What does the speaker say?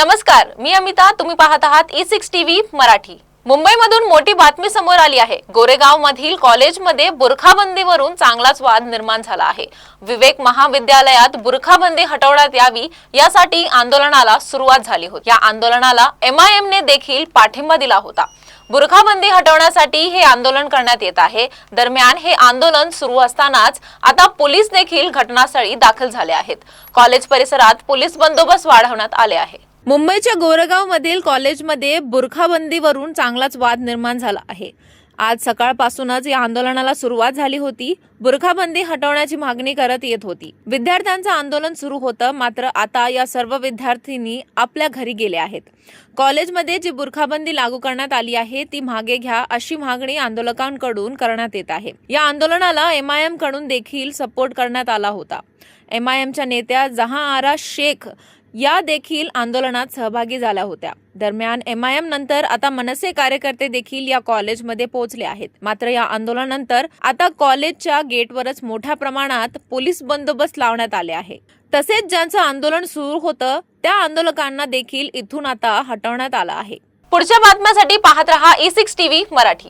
नमस्कार मी अमिता तुम्ही पाहत आहात ई सिक्स टीव्ही मराठी. मुंबईमधून मोठी बातमी समोर आली आहे. गोरेगाव मधील कॉलेजमध्ये बुरखाबंदीवरून चांगलाच वाद निर्माण झाला आहे. विवेक महाविद्यालयात बुरखाबंदी हटवण्यात यावी यासाठी आंदोलनाला सुरुवात झाली होती. या आंदोलनाला एमआयएम ने देखील पाठिंबा दिला होता. बुरखाबंदी हटवण्यासाठी हे आंदोलन करण्यात येत आहे. दरम्यान हे आंदोलन सुरू असतानाच आता पोलीस देखील घटनास्थळी दाखल झाले आहेत. कॉलेज परिसरात पोलीस बंदोबस्त वाढवण्यात आले आहे. मुंबईच्या गोरेगाव मधील कॉलेजमध्ये बुरखाबंदीवरून चांगलाच वाद निर्माण झाला आहे. आज सकाळपासूनच या आंदोलनाला सुरुवात झाली होती. बुरखाबंदी हटवण्याची मागणी करत येत होती. विद्यार्थ्यांचं आंदोलन सुरू होतं मात्र आता या सर्व विद्यार्थ्यांनी आपल्या घरी गेले आहेत. कॉलेजमध्ये जी बुरखाबंदी लागू करण्यात आली आहे ती मागे घ्या अशी मागणी आंदोलकांकडून करण्यात येत आहे. या आंदोलनाला एमआयएमकडून देखील सपोर्ट करण्यात आला होता. एमआयएमच्या नेत्या जहां आरा शेख या देखील आंदोलनात सहभागी झाल्या होत्या. दरम्यान एम आय एम नंतर आता मनसे कार्यकर्ते देखील या कॉलेजमध्ये पोहोचले आहेत. मात्र या आंदोलनानंतर आता कॉलेजच्या गेटवरच मोठ्या प्रमाणात पोलीस बंदोबस्त लावण्यात आले आहे. तसेच ज्यांचं आंदोलन सुरू होतं त्या आंदोलकांना देखील इथून आता हटवण्यात आलं आहे. पुढच्या बातम्यासाठी पाहत रहा ई सिक्स टीव्ही मराठी.